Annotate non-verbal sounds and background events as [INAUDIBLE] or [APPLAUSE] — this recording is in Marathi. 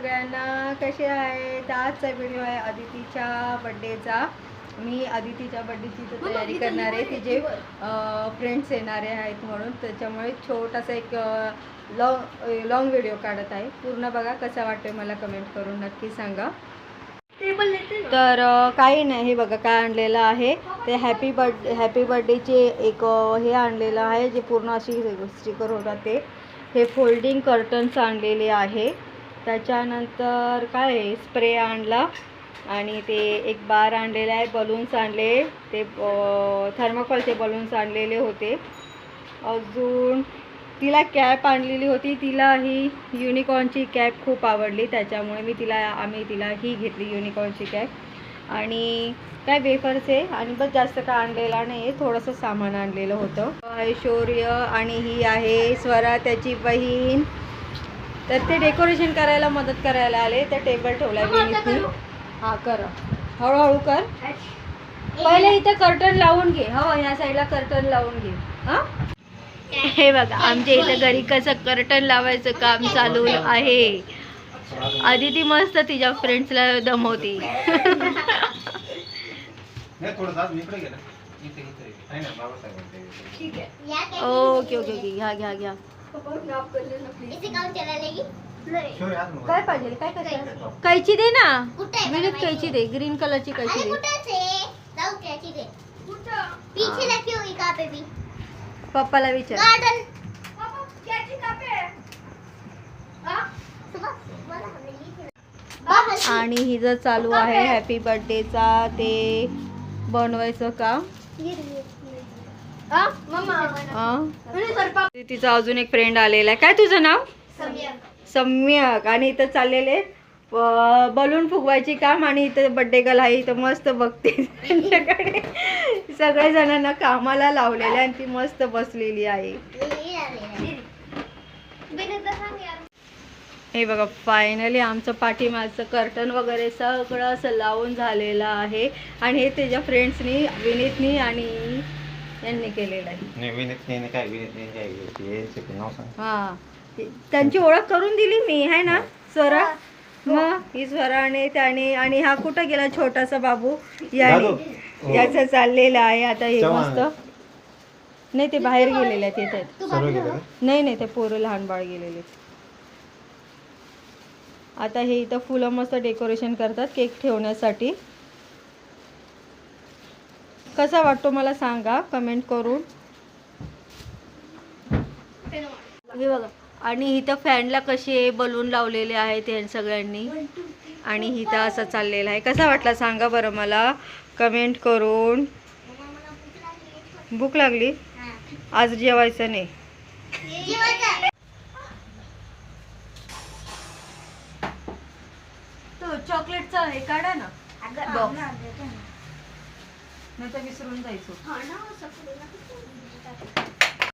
सगळ्यांना कसे आहेत? आजचा व्हिडिओ आहे अदितीच्या बड्डेचा मी अदितीच्या बड्डेची तर तयारी करणार आहे. तिचे फ्रेंड्स येणारे आहेत म्हणून. त्याच्यामुळे छोटासा एक लॉंग लॉंग व्हिडिओ काढत आहे. पूर्ण बघा कसा वाटतोय मला कमेंट करून नक्की सांगा. तर काही नाही. हे बघा काय आणलेलं आहे. ते हॅपी बर्थ हॅपी बर्थडेचे एक हे आणलेलं आहे. जे पूर्ण अशी स्टिकर होतात ते हे फोल्डिंग कर्टन्स आणलेले आहे. त्याच्यानंतर काय आहे? स्प्रे आणला आणि ते एक बार आणलेला आहे बलून्स आणले. ते थर्माकोलचे बलून्स आणलेले होते. अजून तिला कॅप आणलेली होती. तिला ही युनिकॉर्नची कॅप खूप आवडली. त्याच्यामुळे मी तिला आम्ही तिला ही घेतली युनिकॉर्नची कॅप आणि काय वेफर्स आहे? आणि बस जास्त काय आणलेला नाही थोडंसं सामान आणलेलं होतं. ऐश्वर्य आणि ही आहे स्वरा त्याची बहीण. तर ते डेकोरेशन करायला मदत करायला आले. त्या टेबल ठेवलाय विनीतनी हा कर. हळूहळू कर. पहिले इथं कर्टन लावून घे. हो ह्या साईडला कर्टन लावून घे. हा? हे बघा आमच्या इथं घरी कसं कर्टन लावायचं काम चालू आहे. आदिती मस्त तिच्या फ्रेंड्सला दमवती. [LAUGHS] नाही थोडं मी इकडे गेला. इथे इथे. आहे ना बाबासाहेब ओके ओके ओके. घ्या घ्या घ्या. काय पाहिजे? काय कसं कैची. दे ना. विनीत कैची दे ग्रीन कलरची कैची दे. पीछे रखी हुई कहाँ पे भी. पप्पाला विचार. आणि ही जर चालू आहे हॅपी बर्थडेचा ते बनवायचं काम? तिचा अजून एक फ्रेंड आलेला आहे. काय तुझं नाव? सम्यक. आणि इथं चाललेले बलून फुगवायची काम आणि इथं बड्डे गल आहे. इथं मस्त बघते. त्यांच्याकडे सगळ्या जणांना कामाला लावलेलं आहे आणि ती मस्त बसलेली आहे. हे बघा फायनली आमचं पाठीमागचं कर्टन वगैरे सगळं असं लावून झालेलं आहे. आणि हे त्याच्या फ्रेंड्सनी विनीतनी आणि यांनी केलेलं आहे. नाही विनीत नाही काय विनीत नाही काय विनीत यांचे पण नाव सांग. हा. त्यांची ओळख करून दिली मी आहे ना स्वरा? मग? ही स्वरा आणि त्याने आणि हा कुठं गेला छोटासा बाबू? याने दादू. याचं चाललेलं आहे आता हे चव्हाण. मस्त. नाही ते बाहेर गेलेले आहेत येत आहेत सर्व गेले? का? नाही नाही ते पोरं लहान बाळ गेलेले. आहेत. आता हे इथं फुलं मस्त डेकोरेशन करतात केक ठेवण्यासाठी. कसा वाटतो मला सांगा कमेंट करून. हे बघा आणि इथं फॅनला कसे बलून लावलेले आहेत या सगळ्यांनी. आणि इथं असं चाललेलं आहे. कसा वाटला सांगा बरं मला. कमेंट करून. भूक लागली? आज जेवायचं नाही. तो चॉकलेटचा हे काढा ना. नाही तर विसरून जायचो.